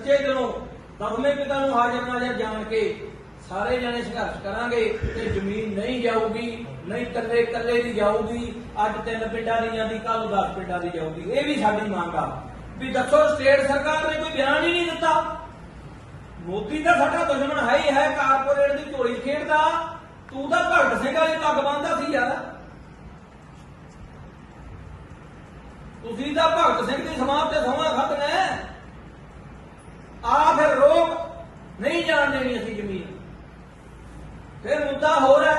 ਕਰਨੀ ਸੱਚੇ ਦਿਲੋਂ ਦਸਵੇਂ ਪਿਤਾ ਨੂੰ ਹਾਜ਼ਰ ਨਾਜ਼ਰ ਜਾਣ ਕੇ ਸਾਰੇ ਜਣੇ ਸੰਘਰਸ਼ ਕਰਾਂਗੇ ਤੇ ਜ਼ਮੀਨ ਨਹੀਂ ਜਾਊਗੀ, ਨਹੀਂ ਕੱਲੇ ਕੱਲੇ ਦੀ ਜਾਊਗੀ, ਅੱਜ ਤਿੰਨ ਪਿੰਡਾਂ ਦੀ ਜਾਂਦੀ ਕੱਲ 10 ਪਿੰਡਾਂ ਦੀ ਜਾਊਗੀ। ਇਹ ਵੀ ਸਾਡੀ ਮੰਗ ਆ। ਵੀ ਦੱਸੋ, ਸਟੇਟ ਸਰਕਾਰ ਨੇ ਕੋਈ ਬਿਆਨ ਹੀ ਨਹੀਂ ਦਿੱਤਾ। ਮੋਦੀ ਦਾ ਸਾਡਾ ਦੁਸ਼ਮਣ ਹੈ ਹੀ ਹੈ, ਕਾਰਪੋਰੇਟ ਦੀ ਝੋਲੀ ਖੇਡਦਾ। ਤੂੰ ਤਾਂ ਭਗਤ ਸਿੰਘ ਵਾਲੀ ਪੱਗ ਬੰਨਦਾ ਸੀ ਯਾਰ। ਤੁਸੀਂ ਤਾਂ ਭਗਤ ਸਿੰਘ ਦੀ ਸਮਾਧ ਤੇ ਸਮਾਂ ਖਤਮ ਹੈ ਫਿਰ ਨਹੀਂ ਜਾਣ ਦੇਣੀ ਅਸੀਂ ਜ਼ਮੀਨ। ਫਿਰ ਮੁੱਦਾ ਹੋਰ ਹੈ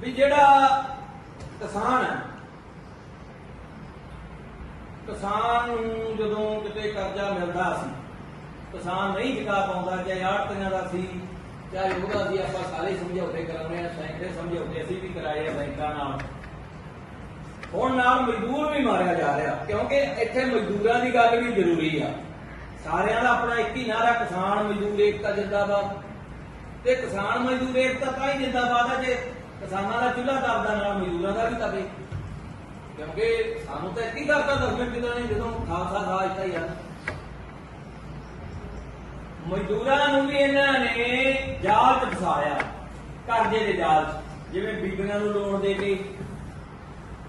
ਵੀ ਜਿਹੜਾ ਕਿਸਾਨ ਹੈ, ਕਿਸਾਨ ਨੂੰ ਜਦੋਂ ਕਿਤੇ ਕਰਜ਼ਾ ਮਿਲਦਾ ਸੀ, ਕਿਸਾਨ ਨਹੀਂ ਚੁਕਾ ਪਾਉਂਦਾ, ਚਾਹੇ ਆੜਤੀਆਂ ਦਾ ਸੀ, ਚਾਹੇ ਉਹਦਾ ਸੀ, ਆਪਾਂ ਸਾਰੇ ਸਮਝੌਤੇ ਕਰਾਉਣੇ ਆ ਸੈਂਕੜੇ ਸਮਝੌਤੇ ਅਸੀਂ ਵੀ ਕਰਾਏ ਆ ਬੈਂਕਾਂ ਨਾਲ। ਹੁਣ ਨਾਲ ਮਜ਼ਦੂਰ ਵੀ ਮਾਰਿਆ ਜਾ ਰਿਹਾ, ਕਿਉਂਕਿ ਇੱਥੇ ਮਜ਼ਦੂਰਾਂ ਦੀ ਗੱਲ ਵੀ ਜ਼ਰੂਰੀ ਆ। ਸਾਰਿਆਂ ਦਾ ਆਪਣਾ ਇੱਕ ਹੀ ਨਾਰਾ, ਕਿਸਾਨ ਮਜ਼ਦੂਰ ਏਕਤਾ ਜਿੰਦਾਬਾਦ। ਤੇ ਕਿਸਾਨ ਮਜ਼ਦੂਰ ਏਕਤਾ ਤਾਂ ਹੀ ਜਿੰਦਾਬਾਦ ਆ ਜੇ ਕਿਸਾਨਾਂ ਦਾ ਚੁੱਲ੍ਹਾ ਦਰਦਾ ਨਾਲ ਮਜ਼ਦੂਰਾਂ ਦਾ ਵੀ ਤਵੇ। ਕਿਉਂਕਿ ਸਾਨੂੰ ਤਾਂ ਇੱਕ ਹੀ ਕਰਤਾ ਦਸਵੇਂ ਪਿਤਾ ਨੇ ਜਦੋਂ ਖਾਲਸਾ ਰਾਜ ਤਾਂ ਹੀ ਆ। ਮਜ਼ਦੂਰਾਂ ਨੂੰ ਵੀ ਇਹਨਾਂ ਨੇ ਜਾਲ 'ਚ ਫਸਾਇਆ, ਕਰਜ਼ੇ ਦੇ ਜਾਲ 'ਚ। ਜਿਵੇਂ ਬੀਬੀਆਂ ਨੂੰ ਲੋਨ ਦੇ ਕੇ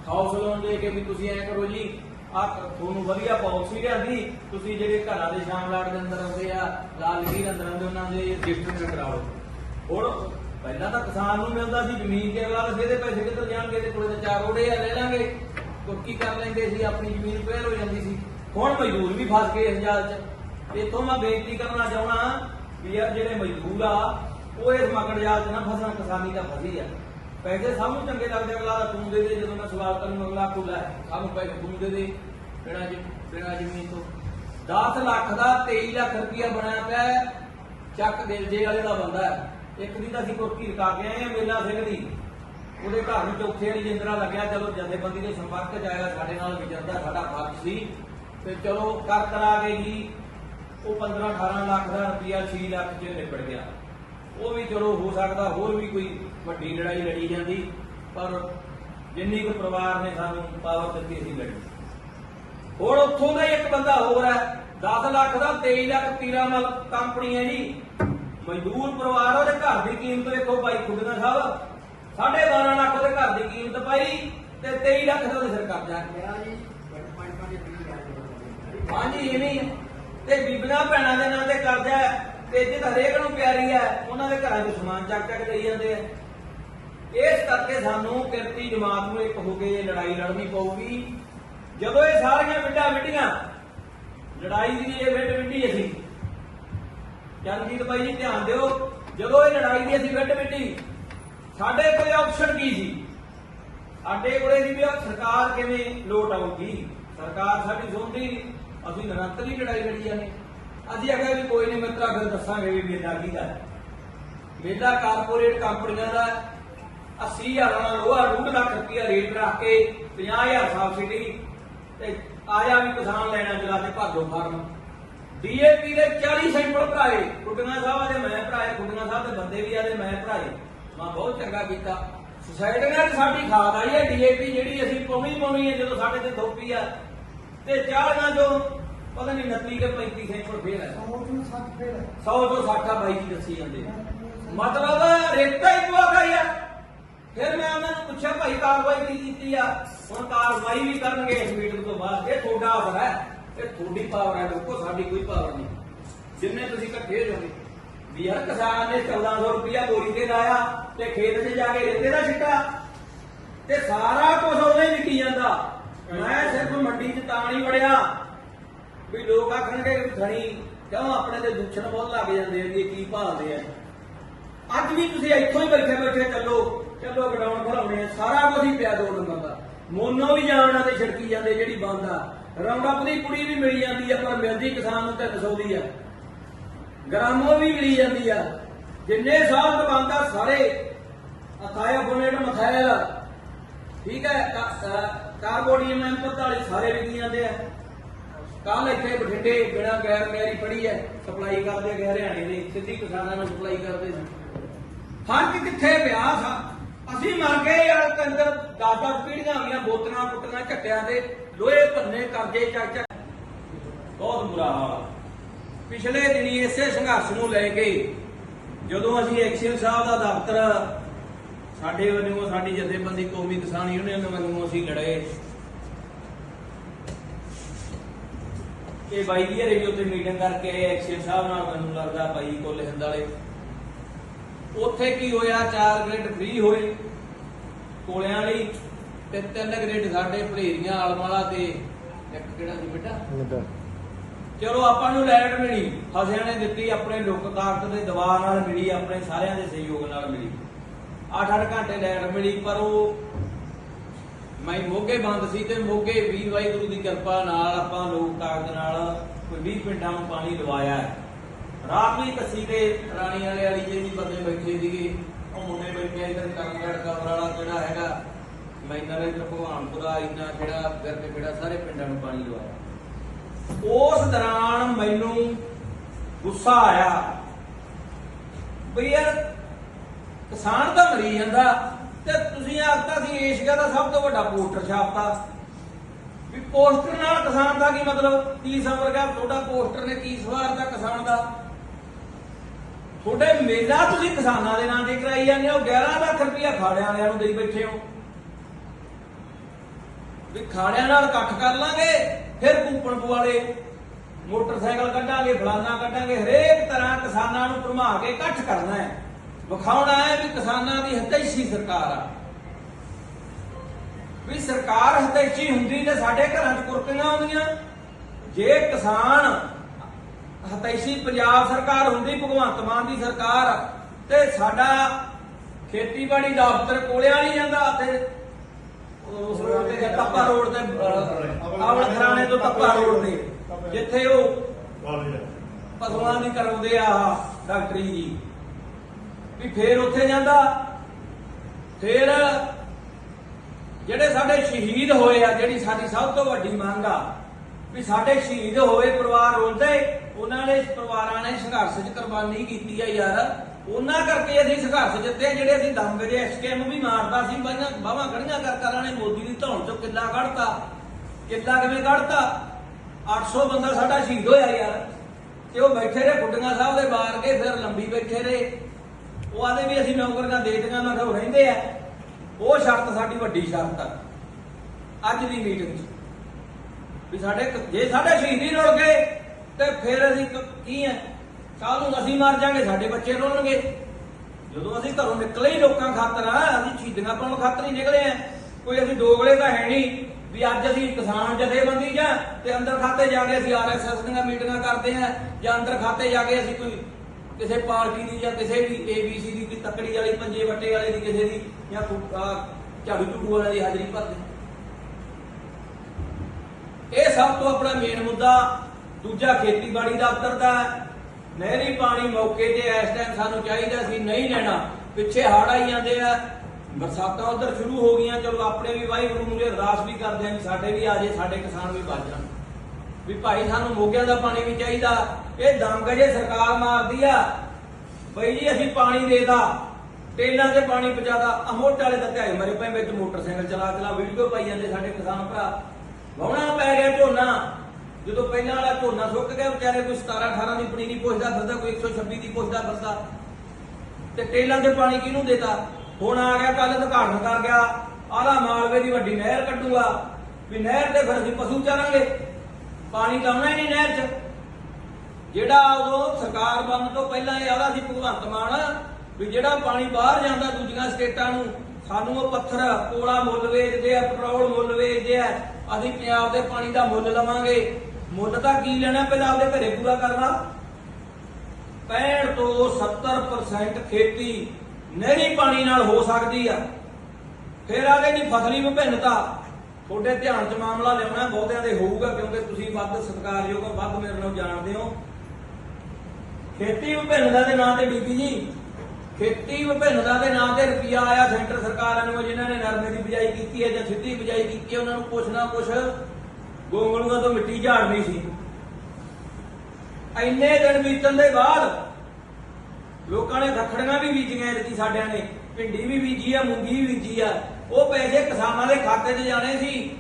ਹਾਊਸ ਲੋਨ ਦੇ ਕੇ ਵੀ ਤੁਸੀਂ ਐ ਕਰੋ ਜੀ ਆ ਤੁਹਾਨੂੰ ਵਧੀਆ ਪਾਲਿਸੀ ਲਿਆਂਦੀ। ਤੁਸੀਂ ਜਿਹੜੇ ਘਰਾਂ ਦੇ ਸ਼ਾਮ ਦੇ ਅੰਦਰ ਆਉਂਦੇ ਆ, ਲਾਲ ਲੀਰ ਅੰਦਰ ਆਉਂਦੇ, ਉਹਨਾਂ ਦੇ ਰਜਿਸਟਰ ਕਰਾਓ ਹੁਣ ਪਹਿਲਾਂ ਤਾਂ ਕਿਸਾਨ ਨੂੰ ਮਿਲਦਾ ਸੀ, ਜ਼ਮੀਨ ਕੇ ਅਗਲਾ ਇਹਦੇ ਪੈਸੇ ਕਿੱਧਰ ਜਾਣਗੇ ਤੇ ਕੋਲੇ ਤਾਂ ਚਾਰ ਓੜੇ ਆ, ਲੈ ਲਾਂਗੇ। ਕੁਰਕੀ ਕਰ ਲੈਂਦੇ ਸੀ, ਆਪਣੀ ਜ਼ਮੀਨ ਫੇਲ ਹੋ ਜਾਂਦੀ ਸੀ। ਹੁਣ ਮਜ਼ਦੂਰ ਵੀ ਫਸ ਗਏ ਇਸ ਜਾਲ 'ਚ। ਇਥੋਂ ਮੈਂ ਬੇਨਤੀ ਕਰਨਾ ਚਾਹਣਾ ਵੀ ਯਾਰ ਜਿਹੜੇ ਮਜ਼ਦੂਰ ਆ, ਉਹ ਇਸ ਮਗੜ ਜਾਲ 'ਚ ਨਾ ਫਸਣ, ਕਿਸਾਨੀ ਦਾ ਫਸੀ ਆ। ਪੈਸੇ ਸਭ ਨੂੰ ਚੰਗੇ ਲੱਗਦੇ ਅਗਲਾ ਤੂੰ ਦੇ ਦੇ, ਜਦੋਂ ਮੈਂ ਸਵਾਲ ਕਰਨ ਅਗਲਾ ਖੁੱਲਾ ਸਭ ਨੂੰ ਪੈਸੇ ਤੂੰ ਦੇ ਦੇ, ਬਿਨਾ ਬਿਨਾ ਜ਼ਮੀਨ ਤੋਂ। 10 ਲੱਖ ਦਾ 23 ਲੱਖ ਰੁਪਇਆ ਬਣਿਆ ਪਿਆ ਚੱਕ ਦਿਲਜੇ ਵਾਲੇ ਦਾ ਬੰਦਾ ਹੈ। ਇੱਕ ਦੀ ਤਾਂ ਅਸੀਂ ਕੁਰਕੀ ਰਕਾ ਕੇ ਆਏ ਆ ਮੇਲਾ ਸਿੰਘ ਦੀ। ਉਹਦੇ ਘਰ ਨੂੰ ਚੌਥੇ ਵਾਲੀ ਜਿੰਦਰਾ ਲੱਗਿਆ, ਚਲੋ ਜਥੇਬੰਦੀ ਦੇ ਸੰਪਰਕ ਚ ਆਇਆ, ਸਾਡੇ ਨਾਲ ਵਿਚਰਦਾ ਸਾਡਾ ਫਰਜ਼ ਸੀ। ਤੇ ਚਲੋ ਕਰ ਕਰਾ ਕੇ ਜੀ, ਉਹ 15 18 ਲੱਖ ਦਾ ਰੁਪਇਆ 6 ਲੱਖ ਚ ਨਿਪਟ ਗਿਆ। ਉਹ ਵੀ ਚਲੋ ਹੋ ਸਕਦਾ, ਹੋਰ ਵੀ ਕੋਈ ਵੱਡੀ ਲੜਾਈ ਲੜੀ ਜਾਂਦੀ, ਪਰ ਜਿੰਨੀ ਕੁ ਪਰਿਵਾਰ ਨੇ ਸਾਨੂੰ ਪਾਵਰ ਦਿੱਤੀ, ਅਸੀਂ ਲੜੀ ਹੁਣ ਉੱਥੋਂ ਦਾ ਇੱਕ ਬੰਦਾ ਹੋਰ ਹੈ 10 ਲੱਖ ਦਾ 23 ਲੱਖ ਪੀਰਾਮਲ ਕੰਪਨੀ ਹੈ ਜੀ। ਮਜ਼ਦੂਰ ਪਰਿਵਾਰ ਉਹਦੇ ਘਰ ਦੀ ਕੀਮਤ ਵੇਖੋ ਭਾਈ ਖੁੱਡੀਆਂ ਸਾਹਿਬ। 12.5 ਲੱਖ ਉਹਦੇ ਘਰ ਦੀ ਕੀਮਤ ਪਾਈ, ਤੇ 23 ਲੱਖ ਦਾ ਉਹਦੇ ਸਿਰ ਕਰਜ਼ਾ ਹਾਂਜੀ ਇਵੇਂ ਹੀ। ਤੇ ਬੀਬੀਆਂ ਭੈਣਾਂ ਦੇ ਨਾਂ ਤੇ ਕਰਜ਼ਾ ਤੇ ਇੱਜ਼ਤ ਹਰੇਕ ਨੂੰ ਪਿਆਰੀ ਹੈ ਉਹਨਾਂ ਦੇ ਘਰਾਂ 'ਚ ਸਮਾਨ ਚੱਕ ਚੱਕ ਲਈ ਜਾਂਦੇ ਆ। ਇਸ ਕਰਕੇ ਸਾਨੂੰ ਕਿਰਤੀ ਜਮਾਤ ਨੂੰ ਇੱਕ ਹੋ ਕੇ ਲੜਾਈ ਲੜਨੀ ਪਊਗੀ। ਜਦੋਂ ਇਹ ਸਾਰੀਆਂ ਵਿੱਡਾਂ ਵਿੱਡੀਆਂ ਲੜਾਈ ਦੀ ਇਹ ਵਿੱਡ ਮਿੱਟੀ ਅਸੀਂ ਚਰਨਜੀਤ ਬਾਈ ਜੀ ਧਿਆਨ ਦਿਓ, ਜਦੋਂ ਇਹ ਲੜਾਈ ਦੀ ਅਸੀਂ ਵਿੱਡ ਮਿੱਟੀ ਸਾਡੇ ਕੋਲ ਆਪਸ਼ਨ ਕੀ ਸੀ? ਸਾਡੇ ਕੋਲੇ ਸੀ ਵੀ ਸਰਕਾਰ ਕਿਵੇਂ ਲੋਟ ਆਊਗੀ? ਸਰਕਾਰ ਸਾਡੀ ਸੁਣਦੀ ਅਸੀਂ ਨਿਰੰਤਰ ਹੀ ਲੜਾਈ ਲੜੀ ਜਾਂਦੇ। ਅਸੀਂ ਆਖਿਆ ਵੀ ਕੋਈ ਨਹੀਂ ਮਿੱਤਰਾ, ਫਿਰ ਦੱਸਾਂਗੇ ਵੀ ਮੇਲਾ ਕਿਹਦਾ ਹੈ। ਮੇਲਾ ਕਾਰਪੋਰੇਟ ਕੰਪਨੀਆਂ ਦਾ 80000 ਦਾ ਲੋਹਾ 2 ਲੱਖ ਰੁਪਇਆ ਰੇਟ ਰੱਖ ਕੇ 50000 ਸਬਸਿਡੀ ਤੇ ਆਇਆ ਵੀ ਕਿਸਾਨ ਲੈਣਾ ਚਲਾ ਤੇ ਭਾਗੋ ਫਾਰਮ। ਡੀਏਪੀ ਦੇ 40 ਸੈਂਪਲ ਭਰਾਏ ਕੁੱਟੀਆਂ ਸਾਹਿਬ ਦੇ ਮੈਂ ਭਰਾਏ ਕੁੱਟੀਆਂ ਸਾਹਿਬ ਦੇ ਬੰਦੇ ਵੀ ਆਦੇ ਮੈਂ ਭਰਾਏ। ਮੈਂ ਬਹੁਤ ਚੰਗਾ ਕੀਤਾ। ਸੁਸਾਇਟੀਆਂ 'ਚ ਸਾਡੀ ਖਾਦ ਆਈ ਹੈ ਡੀਏਪੀ ਜਿਹੜੀ ਅਸੀਂ ਪਾਉਣੀ ਪਾਉਣੀ ਹੈ ਜਦੋਂ ਸਾਡੇ ਤੇ ਥੋਪੀ ਆ। ਤੇ 40 ਜੋ ਪਤਾ ਨਹੀਂ 29 ਕੇ 35 ਸੈਂਪਲ ਫੇਲ ਹੈ। 100 ਤੋਂ 60 ਬਾਈ ਜੀ ਦੱਸੀ ਜਾਂਦੇ। ਆ। ਮਤਲਬ ਰੇਤਾ ਹੀ ਪਵਾ ਗਿਆ ਯਾਰ। ਫਿਰ ਮੈਂ ਉਹਨਾਂ ਨੂੰ ਪੁੱਛਿਆ ਭਾਈ ਕਾਰਵਾਈ ਕੀ ਕੀਤੀ ਆ? ਹੁਣ ਕਾਰਵਾਈ ਵੀ ਕਰਨਗੇ ਇਸ ਮੀਟਿੰਗ ਤੋਂ ਬਾਅਦ। ਇਹ ਤੁਹਾਡਾ ਆਫਰ ਹੈ। ਇਹ ਤੁਹਾਡੀ ਪਾਵਰ ਹੈ। ਲੋਕੋ ਸਾਡੀ ਕੋਈ ਪਾਵਰ ਨਹੀਂ। ਜਿੰਨੇ ਤੁਸੀਂ ਇਕੱਠੇ ਹੋ ਜਾਓਗੇ ਵੀ ਯਾਰ ਕਿਸਾਨ ਨੇ 1400 ਰੁਪਇਆ ਬੋਰੀ ਤੇ ਲਾਇਆ ਤੇ ਖੇਤ 'ਚ ਜਾ ਕੇ ਰੇਤੇ ਦਾ ਛਿੱਟਾ। ਤੇ ਸਾਰਾ ਕੁਝ ਉਹਨੇ ਵਿਕੀ ਜਾਂਦਾ। ਮੈਂ ਸਿਰਫ ਮੰਡੀ 'ਚ ਤਾਂ ਨਹੀਂ ਵੜਿਆ। ਵੀ ਲੋਕ ਆਖਣਗੇ ਵੀ ਖਣੀ ਕਿਉਂ ਆਪਣੇ ਤੇ ਦੂਸ਼ਣ ਬਹੁਤ ਲੱਗ ਜਾਂਦੇ ਆ ਵੀ ਇਹ ਕੀ ਭਾਲਦੇ ਆ? ਅੱਜ ਵੀ ਤੁਸੀਂ ਇੱਥੋਂ ਹੀ ਬੈਠੇ ਬੈਠੇ ਚੱਲੋ ਚੱਲੋ ਗਡਾਊਨ ਖੜਾਉਣੇ ਆ, ਸਾਰਾ ਕੁਝ ਹੀ ਪਿਆ ਦੋ ਨੰਬਰ ਦਾ। ਮੋਨੋ ਵੀ ਜਾਣਾ ਤੇ ਛਿੜਕੀ ਜਾਂਦੇ ਜਿਹੜੀ ਬੰਦ ਆ। ਰਾਉਂਡ ਦੀ ਕੁੜੀ ਵੀ ਮਿਲ ਜਾਂਦੀ ਆ, ਪਰ ਮਿਲਦੀ ਕਿਸਾਨ ਨੂੰ 300 ਦੀ ਆ। ਗ੍ਰਾਮੋ ਵੀ ਮਿਲੀ ਜਾਂਦੀ ਆ। ਜਿੰਨੇ ਸਾਲ ਬੰਦਾ ਸਾਰੇ। ਅਥਾਇਆ ਬੋਨੇਟ ਮਥਾਇਲ ਠੀਕ ਹੈ, ਕਾ- ਕਾਰਬੋਡੀਅਮ 45 ਸਾਰੇ ਵਿਕੀ ਜਾਂਦੇ ਆ। ਕੱਲ ਇੱਥੇ ਬਠਿੰਡੇ ਬਿਨਾ ਗੈਰ ਮੈਰੀ ਪੜੀ ਹੈ, ਸਪਲਾਈ ਕਰਦੇ ਗਏ ਹਰਿਆਣੇ ਦੇ ਸਿੱਧੀ ਕਿਸਾਨਾਂ ਨੂੰ ਸਪਲਾਈ ਕਰਦੇ ਸੀ ਫ਼ਰਕ ਕਿੱਥੇ ਪਿਆ ਸਾ ਅਸੀਂ ਮਰ ਗਏ ਯਾਰ ਤੇ 10-10 ਪੀੜੀਆਂ ਹੋਈਆਂ ਬੋਤਲਾਂ ਪੁੱਟੀਆਂ ਝੱਟਿਆਂ ਦੇ ਲੋਹੇ ਭੰਨੇ ਕਰਜੇ ਚੱਕ ਬਹੁਤ ਬੁਰਾ ਹਾਲ ਪਿਛਲੇ ਦਿਨੀ ਇਸੇ ਸੰਘਰਸ਼ ਨੂੰ ਲੈ ਕੇ ਜਦੋਂ ਅਸੀਂ ਐਕਸ਼ਨ ਸਾਹਿਬ ਦਾ ਦਫ਼ਤਰ, ਸਾਡੇ ਵੱਲੋਂ ਸਾਡੀ ਜਥੇਬੰਦੀ, ਕੌਮੀ ਕਿਸਾਨ ਯੂਨੀਅਨ ਵੱਲੋਂ ਅਸੀਂ ਲੜੇ ਇਹ ਬਾਈ ਦੀ ਹਰੇ ਵੀ ਉੱਥੇ ਮੀਟਿੰਗ ਕਰਕੇ ਆਏ ਐਕਸ਼ਨ ਸਾਹਿਬ ਨਾਲ ਮੈਨੂੰ ਲੱਗਦਾ ਬਾਈ ਕੋਲੇ ਹਿੰਦ ਵਾਲੇ ਉੱਥੇ ਕੀ ਹੋਇਆ ਚਾਰ ਗ੍ਰੇਡ ਫ੍ਰੀ ਹੋਏ। ਕੋਲਿਆਂ ਲਈ ਤੇ ਤਿੰਨ ਗ੍ਰੇਡ ਸਾਡੇ ਭਲੇਰੀਆਂ ਆਲਮਾਲਾ ਤੇ ਇੱਕ ਕਿਹੜਾ ਸੀ ਬੇਟਾ? ਚਲੋ ਆਪਾਂ ਨੂੰ ਲੈਟ ਮਿਲੀ ਫਸਿਆਂ ਨੇ ਦਿੱਤੀ ਆਪਣੇ ਲੋਕ ਤਾਕਤ ਦੇ ਦਬਾਅ ਨਾਲ ਮਿਲੀ ਆਪਣੇ ਸਾਰਿਆਂ ਦੇ ਸਹਿਯੋਗ ਨਾਲ ਮਿਲੀ। 8-8 ਘੰਟੇ ਲੈਟ ਮਿਲੀ ਪਰ ਉਹ ਮੈਂ ਮੋਗੇ ਬੰਦ ਸੀ ਤੇ ਮੋਗੇ ਵੀ ਵਾਹਿਗੁਰੂ ਦੀ ਕਿਰਪਾ ਨਾਲ ਆਪਾਂ ਲੋਕ ਤਾਕਤ ਨਾਲ ਕੋਈ 20 ਪਿੰਡਾਂ ਨੂੰ ਪਾਣੀ ਲਵਾਇਆ ਰਾਤ ਵੀ ਕੱਸੀ ਰਾਣੀ ਵਾਲੇ ਵਾਲੀ ਜੇ ਬੰਦੇ ਬੈਠੇ ਸੀਗੇ, ਉਹ ਮੁੰਡੇ ਬੈਠੇ ਇਧਰ ਕਰਮਗੜ ਕਬਰ ਵਾਲਾ ਜਿਹੜਾ ਹੈਗਾ ਮੈਂ ਨਰੇਂਦਰ ਭਗਵਾਨਪੁਰਾ ਇੰਨਾ ਜਿਹੜਾ ਫਿਰ ਕਿਹੜਾ ਸਾਰੇ ਪਿੰਡਾਂ ਨੂੰ ਪਾਣੀ ਲਵਾਇਆ। ਉਸ ਦੌਰਾਨ ਮੈਨੂੰ ਗੁੱਸਾ ਆਇਆ, ਵੀ ਯਾਰ ਕਿਸਾਨ ਤਾਂ ਮਰੀ ਜਾਂਦਾ ਤੇ ਤੁਸੀਂ ਆਖਤਾ ਸੀ ਏਸ਼ੀਆ ਦਾ ਸਭ ਤੋਂ ਵੱਡਾ ਪੋਸਟਰ ਛਾਪਤਾ। ਵੀ ਪੋਸਟਰ ਨਾਲ ਕਿਸਾਨ ਦਾ ਕੀ ਮਤਲਬ? ਕੀ ਸਮਝ ਗਿਆ ਤੁਹਾਡਾ ਪੋਸਟਰ ਨੇ ਕੀ ਸਵਾਰ ਦਾ ਕਿਸਾਨ ਦਾ? ਤੁਹਾਡੇ ਮੇਲਾ ਤੁਸੀਂ ਕਿਸਾਨਾਂ ਦੇ ਨਾਂ ਤੇ ਕਰਾਈ ਜਾਂਦੇ ਹੋ। 11 ਲੱਖ ਰੁਪਇਆ ਖਾੜਿਆਂ ਵਾਲਿਆਂ ਨੂੰ ਦੇਈ ਬੈਠੇ ਹੋ। ਵੀ ਖਾੜਿਆਂ ਨਾਲ ਇਕੱਠ ਕਰ ਲਾਂਗੇ, ਫਿਰ ਕੂਪਣ ਪਵਾਲੇ ਮੋਟਰਸਾਈਕਲ ਕੱਢਾਂਗੇ, ਫਲਾਨਾ ਕੱਢਾਂਗੇ, ਹਰੇਕ ਤਰ੍ਹਾਂ ਕਿਸਾਨਾਂ ਨੂੰ ਭਰਮਾ ਕੇ ਇਕੱਠ ਕਰਨਾ ਹੈ। ਵਿਖਾਉਣਾ ਹੈ ਵੀ ਕਿਸਾਨਾਂ ਦੀ ਹਤੈਸ਼ੀ ਸਰਕਾਰ ਆ। ਵੀ ਸਰਕਾਰ ਹਤੈਸ਼ੀ ਹੁੰਦੀ ਤੇ ਸਾਡੇ ਘਰਾਂ 'ਚ ਕੁਰਕੀਆਂ ਆਉਂਦੀਆਂ। ਜੇ ਕਿਸਾਨ ਹਤੈਸ਼ੀ ਪੰਜਾਬ ਸਰਕਾਰ ਹੁੰਦੀ ਭਗਵੰਤ ਮਾਨ ਦੀ ਸਰਕਾਰ ਤੇ ਸਾਡਾ ਖੇਤੀਬਾੜੀ ਦਫ਼ਤਰ ਕੋਲਿਆ ਨਹੀਂ ਜਾਂਦਾ ਤੇ ਉਸ ਰੋਡ ਤੇ ਤੱਪਾ ਰੋਡ ਤੇ ਆਵਲ ਖਰਾਣੇ ਤੋਂ ਤੱਪਾ ਰੋਡ ਤੇ ਜਿੱਥੇ ਉਹ ਪਸ਼ੂਆਂ ਦੀ ਕਰਾਉਂਦੇ ਆ ਡਾਕਟਰੀ ਜੀ। ਵੀ ਫੇਰ ਉੱਥੇ ਜਾਂਦਾ। ਫੇਰ ਜਿਹੜੇ ਸਾਡੇ ਸ਼ਹੀਦ ਹੋਏ ਆ, ਜਿਹੜੀ ਸਾਡੀ ਸਭ ਤੋਂ ਵੱਡੀ ਮੰਗ ਆ, ਵੀ ਸਾਡੇ ਸ਼ਹੀਦ ਹੋਏ ਪਰਿਵਾਰ ਰੋਂਦੇ, ਉਹਨਾਂ ਨੇ ਪਰਿਵਾਰਾਂ ਨੇ ਸੰਘਰਸ਼ 'ਚ ਕੁਰਬਾਨੀ ਕੀਤੀ ਆ ਯਾਰ। ਉਹਨਾਂ ਕਰਕੇ ਅਸੀਂ ਸੰਘਰਸ਼ ਜਿੱਤੇ, ਜਿਹੜੇ ਅਸੀਂ ਦਮ ਗਏ ਐਸਕੇਐਮ ਵੀ ਮਾਰਦਾ ਸੀ ਬਾਹਾਂ ਬਾਹਾਂ ਖੜੀਆਂ ਕਰ ਕਰਾਂ ਨੇ ਮੋਦੀ ਦੀ ਧੌਣ 'ਚੋਂ ਕਿੱਲਾ ਕੱਢਤਾ। ਕਿੱਲਾ ਕਿਵੇਂ ਕੱਢਤਾ? 800 ਬੰਦਾ ਸਾਡਾ ਸ਼ਹੀਦ ਹੋਇਆ ਯਾਰ। ਤੇ ਉਹ ਬੈਠੇ ਰਹੇ ਗੁੱਡੀਆਂ ਸਾਹਿਬ ਦੇ ਬਾਹਰ ਕੇ, ਫਿਰ ਲੰਬੀ ਬੈਠੇ ਰਹੇ। ਉਹ ਆਦੇ ਵੀ ਅਸੀਂ ਨੌਕਰੀਆਂ ਦੇ ਦਿੱਤੀਆਂ ਮੈਂ ਉਹ ਰਹਿੰਦੇ ਆ। ਉਹ ਸ਼ਰਤ ਸਾਡੀ ਵੱਡੀ ਸ਼ਰਤ ਆ। ਅੱਜ ਦੀ ਮੀਟਿੰਗ 'ਚ। ਵੀ ਸਾਡੇ ਜੇ ਸਾਡੇ ਸ਼ਹੀਦੀ ਹੀ ਰੁਲ ਗਏ, ਤੇ ਫਿਰ ਅਸੀਂ ਕੀ ਹੈ ਕੱਲ ਨੂੰ ਅਸੀਂ ਮਰ ਜਾਾਂਗੇ, ਸਾਡੇ ਬੱਚੇ ਰੁਲਣਗੇ। ਜਦੋਂ ਅਸੀਂ ਘਰੋਂ ਨਿਕਲੇ ਹੀ ਲੋਕਾਂ ਖਾਤਰ ਆ ਅਸੀਂ ਸ਼ਹੀਦੀਆਂ ਪਾਉਣ ਖਾਤਰ ਹੀ ਨਿਕਲੇ ਆ। ਕੋਈ ਅਸੀਂ ਡੋਗਲੇ ਤਾਂ ਹੈ ਨਹੀਂ ਵੀ ਅੱਜ ਅਸੀਂ ਕਿਸਾਨ ਜਥੇਬੰਦੀ ਜਾਂ ਤੇ ਅੰਦਰ ਖਾਤੇ ਜਾ ਕੇ ਅਸੀਂ ਆਰਐਸਐਸ ਦੀਆਂ ਮੀਟਿੰਗਾਂ ਕਰਦੇ ਆ ਜਾਂ ਅੰਦਰ ਖਾਤੇ ਜਾ ਕੇ ਅਸੀਂ ਕੋਈ ਕਿਸੇ ਪਾਰਟੀ ਦੀ ਜਾਂ ਕਿਸੇ ਵੀ ਏਬੀਸੀ ਦੀ, ਕੋਈ ਤੱਕੜੀ ਵਾਲੀ, ਪੰਜੇ ਵੱਟੇ ਵਾਲੇ ਦੀ, ਕਿਸੇ ਦੀ, ਜਾਂ ਝਾੜੂ ਝੂੜੂ ਵਾਲੇ ਦੀ ਹਾਜ਼ਰੀ ਭਰਦੇ ਇਹ ਸਭ ਤੋਂ ਆਪਣਾ ਮੇਨ ਮੁੱਦਾ। ਦੂਜਾ ਖੇਤੀਬਾੜੀ ਦਫ਼ਤਰ ਦਾ ਨਹਿਰੀ ਪਾਣੀ ਮੌਕੇ ਤੇ ਇਸ ਟਾਈਮ ਸਾਨੂੰ ਚਾਹੀਦਾ ਸੀ ਨਹੀਂ ਲੈਣਾ। ਪਿੱਛੇ ਹੜ ਆਈ ਜਾਂਦੇ ਆ। ਬਰਸਾਤਾਂ ਉਧਰ ਸ਼ੁਰੂ ਹੋ ਗਈਆਂ। ਚਲੋ ਆਪਣੇ ਵੀ ਵਾਹਿਗੁਰੂ ਮੂਰੇ ਅਰਦਾਸ ਵੀ ਕਰਦੇ ਆ ਵੀ ਸਾਡੇ ਵੀ ਆ ਜੇ ਸਾਡੇ ਕਿਸਾਨ ਵੀ ਬਚ ਜਾਣ। ਵੀ ਭਾਈ ਸਾਨੂੰ ਮੋਗਿਆਂ ਦਾ ਪਾਣੀ ਵੀ ਚਾਹੀਦਾ। ਇਹ ਦੰਗ ਜੇ ਸਰਕਾਰ ਮਾਰਦੀ ਆ। ਬਈ ਜੀ, ਅਸੀਂ ਪਾਣੀ ਦੇਦਾ ਟੇਲਾਂ ਤੇ ਪਾਣੀ ਪਹੁੰਚਾਦਾ ਅਮੋਟ ਵਾਲੇ ਤਾਂ ਧਿਆਏ ਮਰੇ ਪਏ ਵਿੱਚ ਮੋਟਰਸਾਈਕਲ ਚਲਾ ਚਲਾ ਵੀਡੀਓ ਪਾਈ ਜਾਂਦੇ ਸਾਡੇ ਕਿਸਾਨ ਭਰਾ। ਵਾਉਣਾ ਪੈ ਗਿਆ ਝੋਨਾ। ਜਦੋਂ ਪਹਿਲਾਂ ਵਾਲਾ ਝੋਨਾ ਸੁੱਕ ਗਿਆ, ਵਿਚਾਰੇ ਕੋਈ 17 18 ਦੀ ਪਨੀਰੀ ਪੁੱਛਦਾ ਫਿਰਦਾ, ਕੋਈ 126 ਦੀ ਪੁੱਛਦਾ ਫਿਰਦਾ। ਤੇ ਟੇਲਾਂ ਤੇ ਪਾਣੀ ਕਿਹਨੂੰ ਦੇਤਾ? ਹੁਣ ਆ ਗਿਆ ਕੱਲ ਉਦਘਾਟਨ ਕਰ ਗਿਆ। ਆਲਾ ਮਾਲਵੇ ਦੀ ਵੱਡੀ ਨਹਿਰ ਕੱਢੂਗਾ। ਵੀ ਨਹਿਰ ਤੇ ਫਿਰ ਅਸੀਂ ਪਸ਼ੂ ਚਾਰਾਂਗੇ। ਪਾਣੀ ਤਾਂ ਆਉਣਾ ਹੀ ਨਹੀਂ ਨਹਿਰ 'ਚ। ਜਿਹੜਾ ਉਦੋਂ ਸਰਕਾਰ ਬਣਨ ਤੋਂ ਪਹਿਲਾਂ ਇਹ ਆਦਾ ਸੀ ਭਗਵੰਤ ਮਾਨ, ਵੀ ਜਿਹੜਾ ਪਾਣੀ ਬਾਹਰ ਜਾਂਦਾ ਦੂਜੀਆਂ ਸਟੇਟਾਂ ਨੂੰ, ਸਾਨੂੰ ਉਹ ਪੱਥਰ ਕੋਲਾ ਮੁੱਲ ਵੇਚਦੇ ਆ, ਪੈਟਰੋਲ ਮੁੱਲ ਵੇਚਦੇ ਆ, ਅਸੀਂ ਪੰਜਾਬ ਦੇ ਪਾਣੀ ਦਾ ਮੁੱਲ ਲਵਾਂਗੇ। ਮੁੱਲ ਤਾਂ ਕੀ ਲੈਣਾ ਪਹਿਲਾਂ ਆਪਦੇ ਘਰੇ ਪੂਰਾ ਕਰਨਾ? 65 ਤੋਂ 70% ਖੇਤੀ ਨਹਿਰੀ ਪਾਣੀ ਨਾਲ ਹੋ ਸਕਦੀ ਆ। ਫਿਰ ਆ ਗਈ ਫਸਲੀ ਵਿਭਿੰਨਤਾ। ਤੁਹਾਡੇ ਧਿਆਨ 'ਚ ਮਾਮਲਾ ਲਿਆਉਣਾ ਬਹੁਤਿਆਂ ਦੇ ਹੋਊਗਾ ਕਿਉਂਕਿ ਤੁਸੀਂ ਵੱਧ ਸਤਿਕਾਰਯੋਗ ਹੋ, ਵੱਧ ਮੇਰੇ ਨਾਲ ਜਾਣਦੇ ਹੋ। ਖੇਤੀ ਵਿਭਿੰਨਤਾ ਦੇ ਨਾਂ ਤੇ ਬੀਬੀ ਜੀ। ਖੇਤੀ ਵਿਭਿੰਨਤਾ ਦੇ ਨਾਂ ਤੇ ਰੁਪਿਆ ਆਇਆ ਸੈਂਟਰ ਸਰਕਾਰਾਂ ਨੂੰ ਜਿਨ੍ਹਾਂ ਨੇ ਨਰਮੇ ਦੀ ਬਿਜਾਈ ਕੀਤੀ ਹੈ ਜਾਂ ਸਿੱਧੀ ਬਿਜਾਈ ਕੀਤੀ ਹੈ ਉਹਨਾਂ ਨੂੰ ਕੁਛ ਨਾ ਕੁਛ ਗੋਂਗਲੂਆਂ ਤੋਂ ਮਿੱਟੀ ਝਾੜਨੀ ਸੀ। ਇੰਨੇ ਦਿਨ ਬੀਤਣ ਦੇ ਬਾਅਦ ਲੋਕਾਂ ਨੇ ਖੱਖੜੀਆਂ ਵੀ ਬੀਜੀਆਂ ਇਰਕੀ ਸਾਡਿਆਂ ਨੇ। ਭਿੰਡੀ ਵੀ ਬੀਜੀ ਆ ਮੂੰਗੀ ਵੀ ਬੀਜੀ ਆ। ਉਹ ਪੈਸੇ ਕਿਸਾਨਾਂ ਦੇ ਖਾਤੇ 'ਚ ਜਾਣੇ ਸੀ।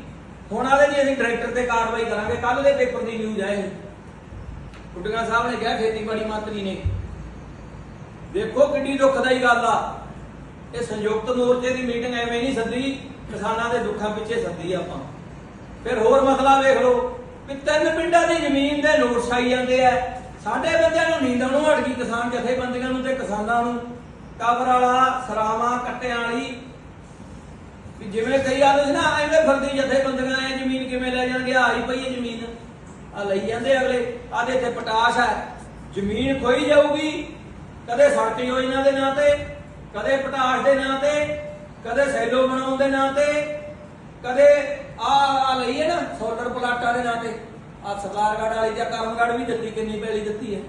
ਹੁਣ ਆਲੇ ਜੀ ਅਸੀਂ ਡਾਇਰੈਕਟਰ ਤੇ ਕਾਰਵਾਈ ਕਰਾਂਗੇ। ਕੱਲ ਦੇ ਪੇਪਰ ਦੀ ਨਿਊਜ਼ ਆਏ। ਕੁੱਡੀਆਂ ਸਾਹਿਬ ਨੇ ਕਿਹਾ ਖੇਤੀਬਾੜੀ ਮੰਤਰੀ ਨੇ। ਦੇਖੋ ਕਿੰਨੀ ਦੁੱਖਦਾਈ ਗੱਲ ਆ। ਇਹ ਸੰਯੁਕਤ ਮੋਰਚੇ ਦੀ ਮੀਟਿੰਗ ਐਵੇਂ ਨਹੀਂ ਸੱਦੀ, ਕਿਸਾਨਾਂ ਦੇ ਦੁੱਖਾਂ ਪਿੱਛੇ ਸੱਦੀ ਆਪਾਂ। ਫਿਰ ਹੋਰ ਮਸਲਾ ਵੇਖ ਲਓ ਵੀ ਤਿੰਨ ਪਿੰਡਾਂ ਦੀ ਜ਼ਮੀਨ ਦੇ ਨੋਟਸ ਆਈ ਜਾਂਦੇ ਆ। ਸਾਡੇ ਬੰਦਿਆਂ ਨੂੰ ਨੀਂਦ ਨੂੰ ਹਟ ਗਈ ਕਿਸਾਨ ਜਥੇਬੰਦੀਆਂ ਨੂੰ ਤੇ ਕਿਸਾਨਾਂ ਨੂੰ। ਕਬਰ ਵਾਲਾ, ਸਰਾਵਾਂ, ਕੱਟਿਆਂ ਵਾਲੀ ਵੀ ਜਿਵੇਂ ਕਈ ਆਦੇ ਸੀ ਨਾ ਐਵੇਂ ਫਰਦੀ ਜਥੇਬੰਦੀਆਂ ਐ ਜ਼ਮੀਨ ਕਿਵੇਂ ਲੈ ਜਾਣਗੇ, ਆ ਹੀ ਪਈ ਹੈ ਜ਼ਮੀਨ। ਆ ਲਈ ਜਾਂਦੇ ਅਗਲੇ। ਆਦੇ ਇੱਥੇ ਪਟਾਸ਼ ਹੈ। ਜ਼ਮੀਨ ਖੋਈ ਜਾਊਗੀ, ਕਦੇ ਸੜਕ ਯੋਜਨਾ ਦੇ ਨਾਂ ਤੇ, ਕਦੇ ਪਟਾਸ਼ ਦੇ ਨਾਂ ਤੇ, ਕਦੇ ਸੈਲੋ ਬਣਾਉਣ ਦੇ ਨਾਂ ਤੇ, ਕਦੇ ਆ ਆ ਲਈ ਨਾ, ਸੋਲਰ ਪਲਾਟਾਂ ਦੇ ਨਾਂ ਤੇ। ਆ ਸਰਦਾਰਗੜ੍ਹ ਵਾਲੀ ਜਾਂ ਕਰਮਗੜ੍ਹ ਵੀ ਦਿੱਤੀ, ਕਿੰਨੀ ਪੈਲੀ ਦਿੱਤੀ ਹੈ।